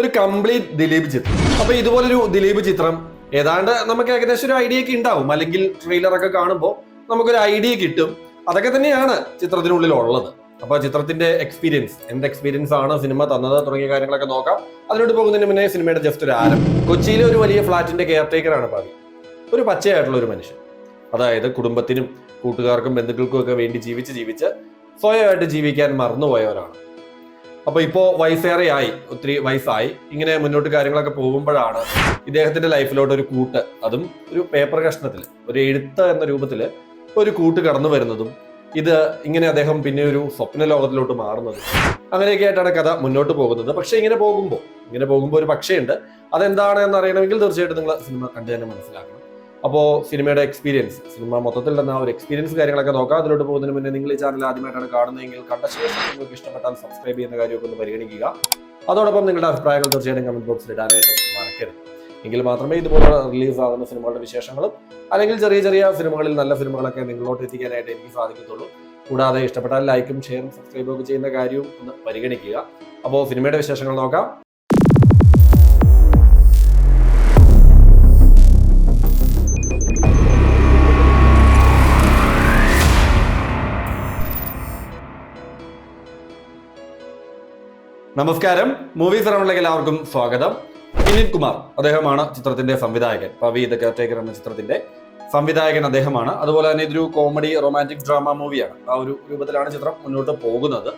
ഒരു കംപ്ലീറ്റ് ദിലീപ് ചിത്രം. അപ്പൊ ഇതുപോലൊരു ദിലീപ് ചിത്രം ഏതാണ്ട് നമുക്ക് ഏകദേശം ഒരു ഐഡിയ ഒക്കെ ഉണ്ടാവും. അല്ലെങ്കിൽ ട്രെയിലർ ഒക്കെ കാണുമ്പോൾ നമുക്കൊരു ഐഡിയ കിട്ടും. അതൊക്കെ തന്നെയാണ് ചിത്രത്തിനുള്ളിൽ ഉള്ളത് അപ്പൊ ചിത്രത്തിന്റെ എക്സ്പീരിയൻസ് എന്ത് എക്സ്പീരിയൻസ് ആണ് സിനിമ തന്നത് തുടങ്ങിയ കാര്യങ്ങളൊക്കെ നോക്കാം. അതിനോട് പോകുന്നതിന് മുന്നേ സിനിമയുടെ ജസ്റ്റ് ഒരു ആരം. കൊച്ചിയിലെ ഒരു വലിയ ഫ്ളാറ്റിന്റെ കെയർ ടേക്കറാണ് പാവി ഒരു പച്ചയായിട്ടുള്ള ഒരു മനുഷ്യൻ. അതായത് കുടുംബത്തിനും കൂട്ടുകാർക്കും ബന്ധുക്കൾക്കും ഒക്കെ വേണ്ടി ജീവിച്ച് ജീവിച്ച് സ്വയമായിട്ട് ജീവിക്കാൻ മറന്നുപോയവരാണ് അപ്പൊ ഇപ്പോ വയസ്സേറെയായി ഒത്തിരി വയസ്സായി. ഇങ്ങനെ മുന്നോട്ട് കാര്യങ്ങളൊക്കെ പോകുമ്പോഴാണ് ഇദ്ദേഹത്തിന്റെ ലൈഫിലോട്ട് ഒരു കൂട്ട് അതും ഒരു പേപ്പർ കഷ്ണത്തിൽ ഒരു എഴുത്ത് എന്ന രൂപത്തിൽ ഒരു കൂട്ട് കടന്നു വരുന്നതും ഇത് ഇങ്ങനെ അദ്ദേഹം പിന്നെ ഒരു സ്വപ്ന ലോകത്തിലോട്ട് മാറുന്നതും അങ്ങനെയൊക്കെ ആയിട്ടാണ് കഥ മുന്നോട്ട് പോകുന്നത്. പക്ഷെ ഇങ്ങനെ പോകുമ്പോൾ ഇങ്ങനെ പോകുമ്പോൾ ഒരു പക്ഷേ ഉണ്ട് അതെന്താണ് എന്ന് അറിയണമെങ്കിൽ തീർച്ചയായിട്ടും നിങ്ങൾ സിനിമ കണ്ടു തന്നെ മനസ്സിലാക്കണം. അപ്പോൾ സിനിമയുടെ എക്സ്പീരിയൻസ് സിനിമ മൊത്തത്തിൽ തന്നെ ഒരു എക്സ്പീരിയൻസ് കാര്യങ്ങളൊക്കെ നോക്കാം. അതിലോട്ട് പോകുന്നതിന് മുന്നേ നിങ്ങൾ ഈ ചാനൽ ആദ്യമായിട്ടാണ് കാണുന്നതെങ്കിൽ കണ്ട ശേഷം നിങ്ങൾക്ക് ഇഷ്ടപ്പെട്ടാൽ സബ്സ്ക്രൈബ് ചെയ്യുന്ന കാര്യമൊക്കെ ഒന്ന് പരിഗണിക്കുക. അതോടൊപ്പം നിങ്ങളുടെ അഭിപ്രായങ്ങൾ തീർച്ചയായിട്ടും കമന്റ് ബോക്സിൽ ഇടാനായിട്ട് മറക്കരുത്. എങ്കിൽ മാത്രമേ ഇതുപോലെ റിലീസ് ആകുന്ന സിനിമകളുടെ വിശേഷങ്ങളും അല്ലെങ്കിൽ ചെറിയ ചെറിയ സിനിമകളിൽ നല്ല സിനിമകളൊക്കെ നിങ്ങളോട്ട് എത്തിക്കാനായിട്ട് എനിക്ക് സാധിക്കത്തുള്ളൂ. കൂടാതെ ഇഷ്ടപ്പെട്ടാൽ ലൈക്കും ഷെയറും സബ്സ്ക്രൈബും ഒക്കെ ചെയ്യുന്ന കാര്യവും ഒന്ന് പരിഗണിക്കുക. അപ്പോൾ സിനിമയുടെ വിശേഷങ്ങൾ നോക്കാം. നമസ്കാരം. മൂവി റൗണ്ടിലേക്ക് എല്ലാവർക്കും സ്വാഗതം. വിനീത് കുമാർ അദ്ദേഹമാണ് ചിത്രത്തിന്റെ സംവിധായകൻ. പവി ദ കെയർടേക്കർ എന്ന ചിത്രത്തിന്റെ സംവിധായകൻ അദ്ദേഹമാണ്. അതുപോലെ തന്നെ ഇതൊരു കോമഡി റൊമാന്റിക് ഡ്രാമ മൂവിയാണ് ആ ഒരു രൂപത്തിലാണ് ചിത്രം മുന്നോട്ട് പോകുന്നത്.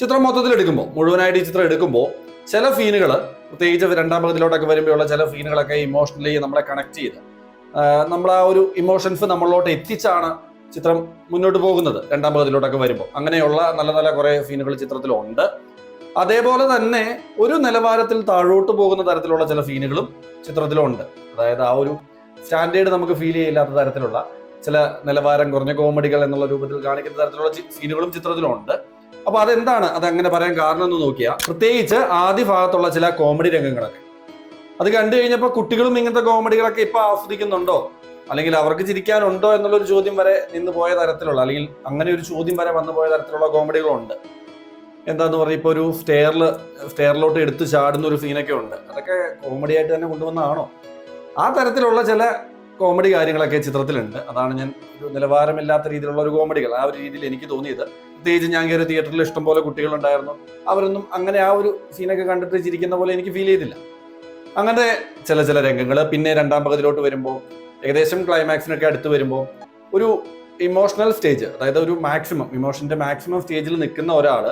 ചിത്രം മൊത്തത്തിൽ എടുക്കുമ്പോൾ മുഴുവനായിട്ട് ഈ ചിത്രം എടുക്കുമ്പോൾ ചില സീനുകൾ പ്രത്യേകിച്ച് രണ്ടാം പകുതിയിലോട്ടൊക്കെ വരുമ്പോഴുള്ള ചില സീനുകളൊക്കെ ഇമോഷണലി നമ്മളെ കണക്ട് ചെയ്ത് നമ്മൾ ആ ഒരു ഇമോഷൻസ് നമ്മളിലോട്ട് എത്തിച്ചാണ് ചിത്രം മുന്നോട്ട് പോകുന്നത്. രണ്ടാം പകുതിയിലോട്ടൊക്കെ വരുമ്പോൾ. അങ്ങനെയുള്ള നല്ല നല്ല കുറേ സീനുകൾ ചിത്രത്തിലുണ്ട്. അതേപോലെ തന്നെ ഒരു നിലവാരത്തിൽ താഴോട്ട് പോകുന്ന തരത്തിലുള്ള ചില സീനുകളും ചിത്രത്തിലുണ്ട്. അതായത് ആ ഒരു സ്റ്റാൻഡേർഡ് നമുക്ക് ഫീൽ ചെയ്യില്ലാത്ത തരത്തിലുള്ള ചില നിലവാരം കുറഞ്ഞ കോമഡികൾ എന്നുള്ള രൂപത്തിൽ കാണിക്കുന്ന തരത്തിലുള്ള സീനുകളും ചിത്രത്തിലുണ്ട്. അപ്പൊ അതെന്താണ്? അത് അങ്ങനെ പറയാൻ കാരണം എന്ന് നോക്കിയാൽ പ്രത്യേകിച്ച് ആദ്യ ഭാഗത്തുള്ള ചില കോമഡി രംഗങ്ങളൊക്കെ. അത് കണ്ടു കഴിഞ്ഞപ്പോൾ കുട്ടികളും ഇങ്ങനത്തെ കോമഡികളൊക്കെ ഇപ്പൊ ആസ്വദിക്കുന്നുണ്ടോ? അല്ലെങ്കിൽ അവർക്ക് ചിരിക്കാനുണ്ടോ എന്നുള്ളൊരു ചോദ്യം വരെ നിന്ന് പോയ തരത്തിലുള്ള അല്ലെങ്കിൽ അങ്ങനെ ഒരു ചോദ്യം വരെ വന്നു പോയ തരത്തിലുള്ള കോമഡികളുണ്ട് എന്താന്ന് പറഞ്ഞാൽ ഇപ്പോൾ ഒരു സ്റ്റെയറിൽ സ്റ്റെയറിലോട്ട് എടുത്ത് ചാടുന്ന ഒരു സീനൊക്കെ ഉണ്ട്. അതൊക്കെ കോമഡി ആയിട്ട് തന്നെ കൊണ്ടുവന്നതാണോ? ആ തരത്തിലുള്ള ചില കോമഡി കാര്യങ്ങളൊക്കെ ചിത്രത്തിലുണ്ട്. അതാണ് ഞാൻ ഒരു നിലവാരമില്ലാത്ത രീതിയിലുള്ള ഒരു കോമഡികൾ ആ ഒരു രീതിയിൽ എനിക്ക് തോന്നിയത്. പ്രത്യേകിച്ച് ഞാൻ കയറി തിയേറ്ററിൽ ഇഷ്ടംപോലെ കുട്ടികളുണ്ടായിരുന്നു. അവരൊന്നും അങ്ങനെ ആ ഒരു സീനൊക്കെ കണ്ടിട്ട് ചിരിക്കുന്ന പോലെ എനിക്ക് ഫീൽ ചെയ്തില്ല. അങ്ങനെ ചില ചില രംഗങ്ങൾ പിന്നെ രണ്ടാം പകുതിയിലോട്ട് വരുമ്പോൾ ഏകദേശം ക്ലൈമാക്സിനൊക്കെ അടുത്ത് വരുമ്പോൾ ഒരു ഇമോഷണൽ സ്റ്റേജ് അതായത് ഒരു മാക്സിമം ഇമോഷന്റെ മാക്സിമം സ്റ്റേജിൽ നിൽക്കുന്ന ഒരാൾ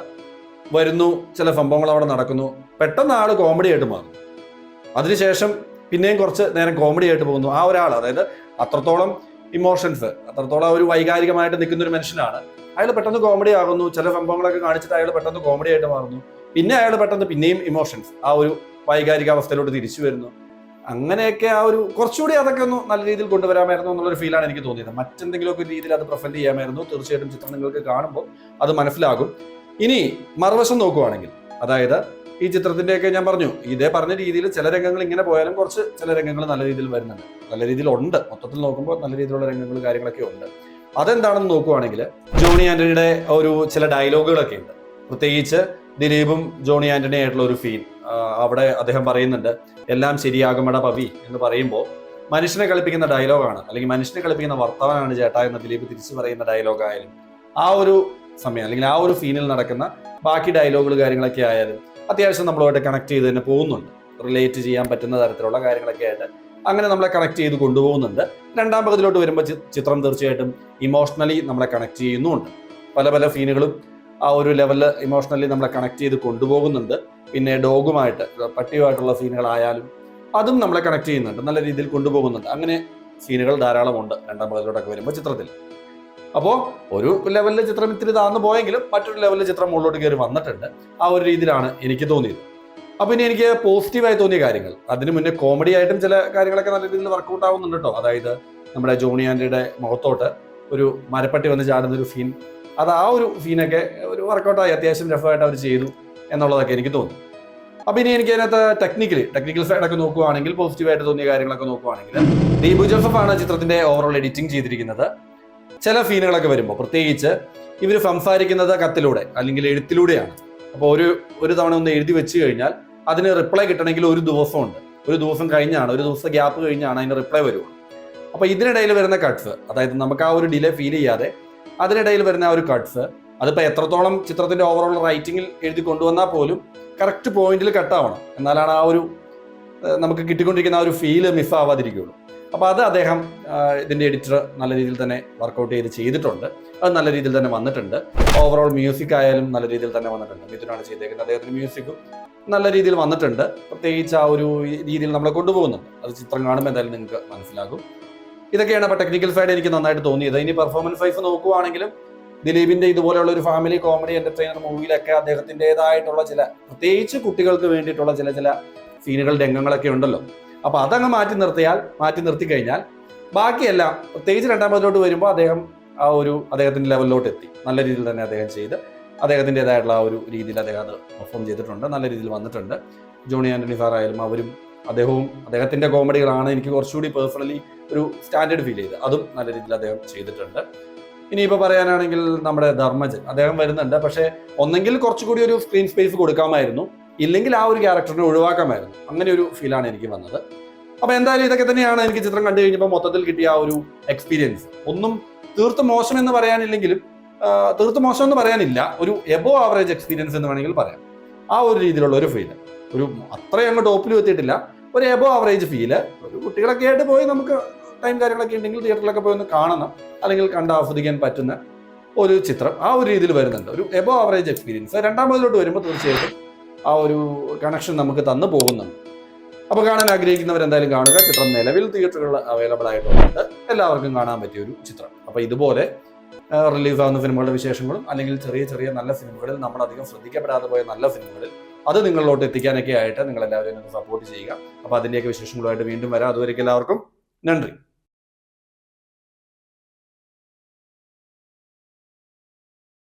വരുന്നു ചില സംഭവങ്ങൾ അവിടെ നടക്കുന്നു. പെട്ടെന്ന് ആൾ കോമഡി ആയിട്ട് മാറും. അതിനുശേഷം പിന്നെയും കുറച്ച് നേരം കോമഡി ആയിട്ട് പോകുന്നു. ആ ഒരാൾ അതായത് അത്രത്തോളം ഇമോഷൻസ് അത്രത്തോളം ഒരു വൈകാരികമായിട്ട് നിൽക്കുന്ന ഒരു മനുഷ്യനാണ്. അയാൾ പെട്ടെന്ന് കോമഡി ആകുന്നു ചില സംഭവങ്ങളൊക്കെ കാണിച്ചിട്ട് അയാൾ പെട്ടെന്ന് കോമഡി ആയിട്ട് മാറുന്നു. പിന്നെ അയാൾ പെട്ടെന്ന് പിന്നെയും ഇമോഷൻസ് ആ ഒരു വൈകാരിക അവസ്ഥയിലോട്ട് തിരിച്ചു വരുന്നു. അങ്ങനെയൊക്കെ ആ ഒരു കുറച്ചുകൂടി അതൊക്കെ ഒന്ന് നല്ല രീതിയിൽ കൊണ്ടുവരാമായിരുന്നു എന്നുള്ളൊരു ഫീലാണ് എനിക്ക് തോന്നിയത്. മറ്റെന്തെങ്കിലുമൊക്കെ രീതിയിൽ അത് പ്രസന്റ് ചെയ്യാമായിരുന്നു. തീർച്ചയായിട്ടും ചിത്രം നിങ്ങൾക്ക് കാണുമ്പോൾ അത് മനസ്സിലാകും. ഇനി മറുവശം നോക്കുവാണെങ്കിൽ അതായത് ഈ ചിത്രത്തിന്റെയൊക്കെ ഞാൻ പറഞ്ഞു ഇതേ പറഞ്ഞ രീതിയിൽ ചില രംഗങ്ങൾ ഇങ്ങനെ പോയാലും കുറച്ച് ചില രംഗങ്ങൾ നല്ല രീതിയിൽ വരുന്നുണ്ട്. നല്ല രീതിയിൽ ഉണ്ട്. മൊത്തത്തിൽ നോക്കുമ്പോൾ നല്ല രീതിയിലുള്ള രംഗങ്ങൾ കാര്യങ്ങളൊക്കെ ഉണ്ട്. അതെന്താണെന്ന് നോക്കുവാണെങ്കിൽ ജോണി ആന്റണിയുടെ ഒരു ചില ഡയലോഗുകളൊക്കെ ഉണ്ട്. പ്രത്യേകിച്ച് ദിലീപും ജോണി ആന്റണി ആയിട്ടുള്ള ഒരു ഫീൽ അവിടെ അദ്ദേഹം പറയുന്നുണ്ട് എല്ലാം ശരിയാകുമട പവി എന്ന് പറയുമ്പോൾ മനുഷ്യനെ കളിപ്പിക്കുന്ന ഡയലോഗാണ്. അല്ലെങ്കിൽ മനുഷ്യനെ കളിപ്പിക്കുന്ന വർത്തമാനാണ് ചേട്ടാ എന്ന് ദിലീപ് തിരിച്ചു പറയുന്ന ഡയലോഗായാലും ആ ഒരു സമയം അല്ലെങ്കിൽ ആ ഒരു സീനിൽ നടക്കുന്ന ബാക്കി ഡയലോഗുകൾ കാര്യങ്ങളൊക്കെ ആയാലും അത്യാവശ്യം നമ്മളുമായിട്ട് കണക്ട് ചെയ്ത് തന്നെ പോകുന്നുണ്ട്. റിലേറ്റ് ചെയ്യാൻ പറ്റുന്ന തരത്തിലുള്ള കാര്യങ്ങളൊക്കെ ആയിട്ട് അങ്ങനെ നമ്മളെ കണക്ട് ചെയ്ത് കൊണ്ടുപോകുന്നുണ്ട്. രണ്ടാം പകുതിയിലോട്ട് വരുമ്പോൾ ചിത്രം തീർച്ചയായിട്ടും ഇമോഷണലി നമ്മളെ കണക്ട് ചെയ്യുന്നുമുണ്ട് പല പല സീനുകളും ആ ഒരു ലെവലിൽ ഇമോഷണലി നമ്മളെ കണക്ട് ചെയ്ത് കൊണ്ടുപോകുന്നുണ്ട്. പിന്നെ ഡോഗുമായിട്ട് പട്ടിയുമായിട്ടുള്ള സീനുകളായാലും അതും നമ്മളെ കണക്ട് ചെയ്യുന്നുണ്ട്. നല്ല രീതിയിൽ കൊണ്ടുപോകുന്നുണ്ട്. അങ്ങനെ സീനുകൾ ധാരാളമുണ്ട് രണ്ടാം പകുതിയിലോട്ടൊക്കെ വരുമ്പോൾ ചിത്രത്തിൽ. അപ്പോൾ ഒരു ലെവലിലെ ചിത്രം ഇത്തിരി താഴ്ന്നു പോയെങ്കിലും മറ്റൊരു ലെവലിലെ ചിത്രം മുകളിലോട്ട് കയറി വന്നിട്ടുണ്ട്. ആ ഒരു രീതിയിലാണ് എനിക്ക് തോന്നിയത്. അപ്പോൾ ഇനി എനിക്ക് പോസിറ്റീവായി തോന്നിയ കാര്യങ്ങൾ. അതിന് മുന്നേ കോമഡി ആയിട്ടും ചില കാര്യങ്ങളൊക്കെ നല്ല രീതിയിൽ വർക്കൗട്ട് ആവുന്നുണ്ട് കേട്ടോ അതായത് നമ്മുടെ ജോണി ആൻഡിയുടെ മുഖത്തോട്ട് ഒരു മരപ്പട്ടി വന്ന് ചാടുന്ന ഒരു സീൻ അത് ആ ഒരു സീനൊക്കെ ഒരു വർക്കൗട്ടായി അത്യാവശ്യം രഫായിട്ട് അവർ ചെയ്തു എന്നുള്ളതൊക്കെ എനിക്ക് തോന്നി. അപ്പൊ ഇനി എനിക്ക് അതിനകത്ത് ടെക്നിക്കലി ടെക്നിക്കൽ സൈഡൊക്കെ നോക്കുവാണെങ്കിൽ പോസിറ്റീവായിട്ട് തോന്നിയ കാര്യങ്ങളൊക്കെ നോക്കുവാണെങ്കിൽ ദീപു ജോസഫ് ആണ് ചിത്രത്തിന്റെ ഓവറോൾ എഡിറ്റിംഗ് ചെയ്തിരിക്കുന്നത്. ചില ഫീനുകളൊക്കെ വരുമ്പോൾ പ്രത്യേകിച്ച് ഇവർ സംസാരിക്കുന്നത് കത്തിലൂടെ അല്ലെങ്കിൽ എഴുത്തിലൂടെയാണ്. അപ്പോൾ ഒരു ഒരു തവണ ഒന്ന് എഴുതി വെച്ച് കഴിഞ്ഞാൽ അതിന് റിപ്ലൈ കിട്ടണമെങ്കിൽ ഒരു ദിവസമുണ്ട്. ഒരു ദിവസം കഴിഞ്ഞാണ് ഒരു ദിവസം ഗ്യാപ്പ് കഴിഞ്ഞാണ് അതിന് റിപ്ലൈ വരുള്ളൂ. അപ്പോൾ ഇതിനിടയിൽ വരുന്ന കട്ട്സ് അതായത് നമുക്ക് ആ ഒരു ഡിലേ ഫീൽ ചെയ്യാതെ അതിനിടയിൽ വരുന്ന ആ ഒരു കട്ട്സ് അതിപ്പോൾ എത്രത്തോളം ചിത്രത്തിന്റെ ഓവറോൾ റൈറ്റിംഗിൽ എഴുതി കൊണ്ടുവന്നാൽ പോലും കറക്റ്റ് പോയിന്റിൽ കട്ടാവണം എന്നാലാണ് ആ ഒരു നമുക്ക് കിട്ടിക്കൊണ്ടിരിക്കുന്ന ആ ഒരു ഫീൽ മിസ് ആവാതിരിക്കുകയുള്ളൂ അപ്പൊ അത് അദ്ദേഹം ഇതിന്റെ എഡിറ്റർ നല്ല രീതിയിൽ തന്നെ വർക്കൗട്ട് ചെയ്ത് ചെയ്തിട്ടുണ്ട്. അത് നല്ല രീതിയിൽ തന്നെ വന്നിട്ടുണ്ട്. ഓവറോൾ മ്യൂസിക് ആയാലും നല്ല രീതിയിൽ തന്നെ വന്നിട്ടുണ്ട്. മിഥുനാണ് ചെയ്തേക്കുന്നത്. അദ്ദേഹത്തിന്റെ മ്യൂസിക്കും നല്ല രീതിയിൽ വന്നിട്ടുണ്ട്. പ്രത്യേകിച്ച് ആ ഒരു രീതിയിൽ നമ്മളെ കൊണ്ടുപോകുന്നുണ്ട്. അത് ചിത്രം കാണുമ്പോൾ എന്തായാലും നിങ്ങൾക്ക് മനസ്സിലാകും. ഇതൊക്കെയാണ് അപ്പോൾ ടെക്നിക്കൽ സൈഡ് എനിക്ക് നന്നായിട്ട് തോന്നിയത്. ഇനി പെർഫോമൻസ് വൈസ് നോക്കുവാണെങ്കിലും ദിലീപിന്റെ ഇതുപോലെയുള്ള ഒരു ഫാമിലി കോമഡി എന്റർടൈനർ മൂവിയിലൊക്കെ അദ്ദേഹത്തിന്റെതായിട്ടുള്ള ചില പ്രത്യേകിച്ച് കുട്ടികൾക്ക് വേണ്ടിയിട്ടുള്ള ചില ചില സീനുകൾ രംഗങ്ങളൊക്കെ ഉണ്ടല്ലോ. അപ്പൊ അതങ്ങ് മാറ്റി നിർത്തിയാൽ മാറ്റി നിർത്തി കഴിഞ്ഞാൽ ബാക്കിയെല്ലാം പ്രത്യേകിച്ച് രണ്ടാമതിലോട്ട് വരുമ്പോൾ അദ്ദേഹം ആ ഒരു അദ്ദേഹത്തിന്റെ ലെവലിലോട്ട് എത്തി. നല്ല രീതിയിൽ തന്നെ അദ്ദേഹം ചെയ്ത് അദ്ദേഹത്തിന്റെതായിട്ടുള്ള ആ ഒരു രീതിയിൽ അദ്ദേഹം അത് പെർഫോം ചെയ്തിട്ടുണ്ട്. നല്ല രീതിയിൽ വന്നിട്ടുണ്ട്. ജോണി ആന്റണി സാർ ആയാലും അവരും അദ്ദേഹവും അദ്ദേഹത്തിന്റെ കോമഡികളാണ് എനിക്ക് കുറച്ചുകൂടി പേഴ്സണലി ഒരു സ്റ്റാൻഡേർഡ് ഫീൽ ചെയ്ത് അതും നല്ല രീതിയിൽ അദ്ദേഹം ചെയ്തിട്ടുണ്ട്. ഇനിയിപ്പോൾ പറയാനാണെങ്കിൽ നമ്മുടെ ധർമ്മജൻ. അദ്ദേഹം വരുന്നുണ്ട്. പക്ഷേ ഒന്നെങ്കിൽ കുറച്ചുകൂടി ഒരു സ്ക്രീൻ സ്പേസ് കൊടുക്കാമായിരുന്നു. ഇല്ലെങ്കിൽ ആ ഒരു ക്യാരക്ടറിനെ ഒഴിവാക്കാമായിരുന്നു. അങ്ങനെ ഒരു ഫീലാണ് എനിക്ക് വന്നത്. അപ്പൊ എന്തായാലും ഇതൊക്കെ തന്നെയാണ് എനിക്ക് ചിത്രം കണ്ടു കഴിഞ്ഞപ്പോൾ മൊത്തത്തിൽ കിട്ടിയ ആ ഒരു എക്സ്പീരിയൻസ് ഒന്നും തീർത്തും മോശം എന്ന് പറയാനില്ലെങ്കിലും തീർത്തും മോശം എന്ന് പറയാനില്ല ഒരു എബോ ആവറേജ് എക്സ്പീരിയൻസ് എന്ന് വേണമെങ്കിൽ പറയാം. ആ ഒരു രീതിയിലുള്ള ഒരു ഫീൽ ഒരു അത്രയും അങ്ങ് ടോപ്പിലും എത്തിയിട്ടില്ല. ഒരു എബോ ആവറേജ് ഫീൽ ഒരു കുട്ടികളൊക്കെ ആയിട്ട് പോയി നമുക്ക് ടൈം കാര്യങ്ങളൊക്കെ ഉണ്ടെങ്കിൽ തിയേറ്ററിലൊക്കെ പോയി ഒന്ന് കാണണം. അല്ലെങ്കിൽ കണ്ട് ആസ്വദിക്കാൻ പറ്റുന്ന ഒരു ചിത്രം ആ ഒരു രീതിയിൽ വരുന്നുണ്ട്. ഒരു എബോ ആവറേജ് എക്സ്പീരിയൻസ് രണ്ടാമതിലോട്ട് വരുമ്പോൾ തീർച്ചയായിട്ടും ആ ഒരു കണക്ഷൻ നമുക്ക് തന്നു പോകുന്നുണ്ട് അപ്പോൾ കാണാൻ ആഗ്രഹിക്കുന്നവർ എന്തായാലും കാണുക. ചിത്രം നിലവിൽ തിയേറ്ററുകളിൽ അവൈലബിൾ ആയിട്ടുണ്ട് എല്ലാവർക്കും കാണാൻ പറ്റിയ ഒരു ചിത്രം. അപ്പോൾ ഇതുപോലെ റിലീസ് ആവുന്ന സിനിമകളുടെ വിശേഷങ്ങളും അല്ലെങ്കിൽ ചെറിയ ചെറിയ നല്ല സിനിമകളിൽ നമ്മൾ അധികം ശ്രദ്ധിക്കപ്പെടാതെ പോയ നല്ല സിനിമകളിൽ അത് നിങ്ങളിലോട്ട് എത്തിക്കാനൊക്കെ ആയിട്ട് നിങ്ങൾ എല്ലാവരും സപ്പോർട്ട് ചെയ്യുക. അപ്പോൾ അതിന്റെയൊക്കെ വിശേഷങ്ങളുമായിട്ട് വീണ്ടും വരാം. അതുവരെയ്ക്ക് എല്ലാവർക്കും നന്ദി.